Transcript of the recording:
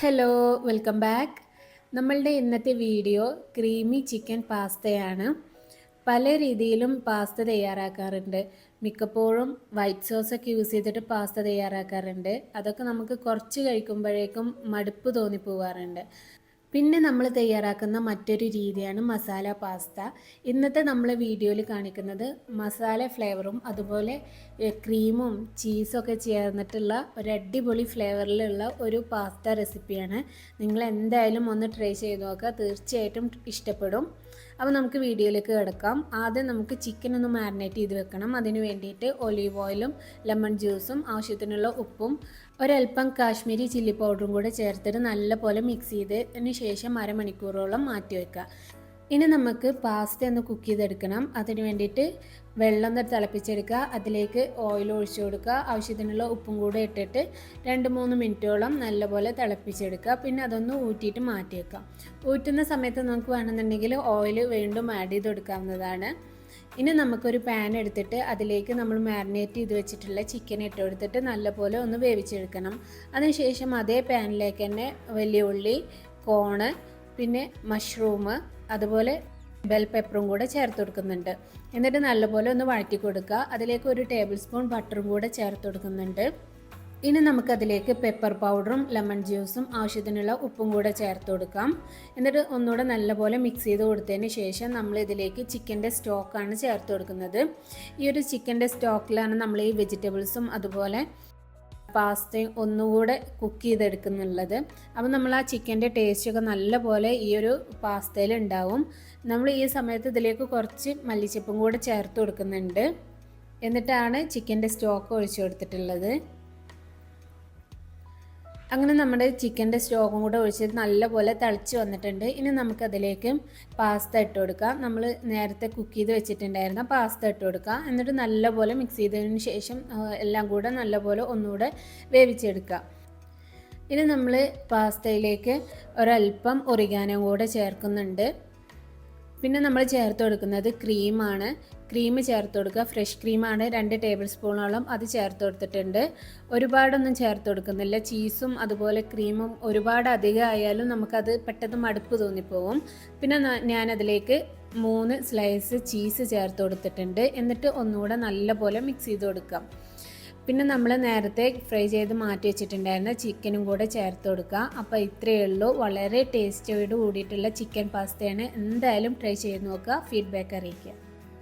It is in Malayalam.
ഹലോ വെൽക്കം ബാക്ക് നമ്മളുടെ ഇന്നത്തെ വീഡിയോ ക്രീമി ചിക്കൻ പാസ്തയാണ് പല രീതിയിലും പാസ്ത തയ്യാറാക്കാറുണ്ട്. മിക്കപ്പോഴും വൈറ്റ് സോസൊക്കെ യൂസ് ചെയ്തിട്ട് പാസ്ത തയ്യാറാക്കാറുണ്ട്. അതൊക്കെ നമുക്ക് കുറച്ച് കഴിക്കുമ്പോഴേക്കും മടുപ്പ് തോന്നിപ്പോവാറുണ്ട്. പിന്നെ നമ്മൾ തയ്യാറാക്കുന്ന മറ്റൊരു രീതിയാണ് മസാല പാസ്ത. ഇന്നത്തെ നമ്മൾ വീഡിയോയിൽ കാണിക്കുന്നത് മസാല ഫ്ലേവറും അതുപോലെ ക്രീമും ചീസും ഒക്കെ ചേർന്നിട്ടുള്ള ഒരു അടിപൊളി ഫ്ലേവറിലുള്ള ഒരു പാസ്ത റെസിപ്പിയാണ്. നിങ്ങൾ എന്തായാലും ഒന്ന് ട്രൈ ചെയ്ത് നോക്കുക. തീർച്ചയായിട്ടും ഇഷ്ടപ്പെടും. അപ്പോൾ നമുക്ക് വീഡിയോയിലേക്ക് കിടക്കാം. ആദ്യം നമുക്ക് ചിക്കൻ ഒന്ന് മാരിനേറ്റ് ചെയ്ത് വെക്കണം. അതിന് വേണ്ടിയിട്ട് ഒലീവ് ഓയിലും ലെമൺ ജ്യൂസും ആവശ്യത്തിനുള്ള ഉപ്പും ഒരൽപ്പം കാശ്മീരി ചില്ലി പൗഡറും കൂടെ ചേർത്തിട്ട് നല്ലപോലെ മിക്സ് ചെയ്തതിന് ശേഷം അരമണിക്കൂറോളം മാറ്റി വയ്ക്കുക ഇനി നമുക്ക് പാസ്ത ഒന്ന് കുക്ക് ചെയ്തെടുക്കണം. അതിന് വേണ്ടിയിട്ട് വെള്ളം തിളപ്പിച്ചെടുക്കുക. അതിലേക്ക് ഓയിൽ ഒഴിച്ചു കൊടുക്കുക. ആവശ്യത്തിനുള്ള ഉപ്പും കൂടെ ഇട്ടിട്ട് രണ്ട് മൂന്ന് മിനിറ്റോളം നല്ലപോലെ തിളപ്പിച്ചെടുക്കുക. പിന്നെ അതൊന്ന് ഊറ്റിയിട്ട് മാറ്റി വെക്കാം ഊറ്റുന്ന സമയത്ത് നമുക്ക് വേണമെന്നുണ്ടെങ്കിൽ ഓയിൽ വീണ്ടും ആഡ് ചെയ്ത് കൊടുക്കാവുന്നതാണ്. ഇനി നമുക്കൊരു പാൻ എടുത്തിട്ട് അതിലേക്ക് നമ്മൾ മാരിനേറ്റ് ചെയ്ത് വെച്ചിട്ടുള്ള ചിക്കൻ ഇട്ട് കൊടുത്തിട്ട് നല്ലപോലെ ഒന്ന് വേവിച്ചെടുക്കണം. അതിനുശേഷം അതേ പാനിലേക്ക് തന്നെ വലിയ ഉള്ളി കോണ് പിന്നെ മഷ്റൂം അതുപോലെ ബെൽ പെപ്പറും കൂടെ ചേർത്ത് കൊടുക്കുന്നുണ്ട്. എന്നിട്ട് നല്ലപോലെ ഒന്ന് വഴറ്റി കൊടുക്കുക. അതിലേക്ക് ഒരു ടേബിൾ സ്പൂൺ ബട്ടറും കൂടെ ചേർത്ത് കൊടുക്കുന്നുണ്ട്. ഇനി നമുക്കതിലേക്ക് പെപ്പർ പൗഡറും ലെമൺ ജ്യൂസും ആവശ്യത്തിനുള്ള ഉപ്പും കൂടെ ചേർത്ത് കൊടുക്കാം. എന്നിട്ട് ഒന്നുകൂടെ നല്ലപോലെ മിക്സ് ചെയ്ത് കൊടുത്തതിന് ശേഷം നമ്മൾ ഇതിലേക്ക് ചിക്കന്റെ സ്റ്റോക്കാണ് ചേർത്ത് കൊടുക്കുന്നത്. ഈ ഒരു ചിക്കന്റെ സ്റ്റോക്കിലാണ് നമ്മൾ ഈ വെജിറ്റബിൾസും അതുപോലെ പാസ്തയും ഒന്നുകൂടെ കുക്ക് ചെയ്തെടുക്കുന്നുള്ളത്. അപ്പോൾ നമ്മൾ ആ ചിക്കന്റെ ടേസ്റ്റൊക്കെ നല്ലപോലെ ഈ ഒരു പാസ്തയിൽ ഉണ്ടാവും. നമ്മൾ ഈ സമയത്ത് ഇതിലേക്ക് കുറച്ച് മല്ലിച്ചപ്പും കൂടെ ചേർത്ത് കൊടുക്കുന്നുണ്ട്. എന്നിട്ടാണ് ചിക്കന്റെ സ്റ്റോക്ക് ഒഴിച്ചു കൊടുത്തിട്ടുള്ളത്. അങ്ങനെ നമ്മുടെ ചിക്കന്റെ സ്റ്റോക്കും കൂടെ ഒഴിച്ചിട്ട് നല്ലപോലെ തിളച്ച് വന്നിട്ടുണ്ട്. ഇനി നമുക്കതിലേക്ക് പാസ്ത ഇട്ട് കൊടുക്കാം. നമ്മൾ നേരത്തെ കുക്ക് ചെയ്ത് വെച്ചിട്ടുണ്ടായിരുന്ന പാസ്ത ഇട്ട് കൊടുക്കാം. എന്നിട്ട് നല്ലപോലെ മിക്സ് ചെയ്തതിന് ശേഷം എല്ലാം കൂടെ നല്ലപോലെ ഒന്നുകൂടെ വേവിച്ചെടുക്കുക ഇനി നമ്മൾ പാസ്തയിലേക്ക് ഒരല്പം ഒറിഗാനോ കൂടെ ചേർക്കുന്നുണ്ട്. പിന്നെ നമ്മൾ ചേർത്ത് കൊടുക്കുന്നത് ക്രീമാണ്. ക്രീം ചേർത്ത് കൊടുക്കുക. ഫ്രഷ് ക്രീമാണ്. രണ്ട് ടേബിൾ സ്പൂണോളം അത് ചേർത്ത് കൊടുത്തിട്ടുണ്ട്. ഒരുപാടൊന്നും ചേർത്ത് കൊടുക്കുന്നില്ല. ചീസും അതുപോലെ ക്രീമും ഒരുപാട് അധികം ആയാലും നമുക്കത് പെട്ടെന്ന് മടുപ്പ് തോന്നിപ്പോവും. പിന്നെ ഞാനതിലേക്ക് മൂന്ന് സ്ലൈസ് ചീസ് ചേർത്ത് കൊടുത്തിട്ടുണ്ട്. എന്നിട്ട് ഒന്നുകൂടെ നല്ലപോലെ മിക്സ് ചെയ്ത് കൊടുക്കാം. പിന്നെ നമ്മൾ നേരത്തെ ഫ്രൈ ചെയ്ത് മാറ്റി വെച്ചിട്ടുണ്ടായിരുന്ന ചിക്കനും കൂടെ ചേർത്ത് കൊടുക്കുക. അപ്പോൾ ഇത്രയേ ഉള്ളൂ. വളരെ ടേസ്റ്റോട് കൂടിയിട്ടുള്ള ചിക്കൻ പാസ്തയാണ്. എന്തായാലും ട്രൈ ചെയ്ത് നോക്കുക. ഫീഡ്ബാക്ക് അറിയിക്കുക.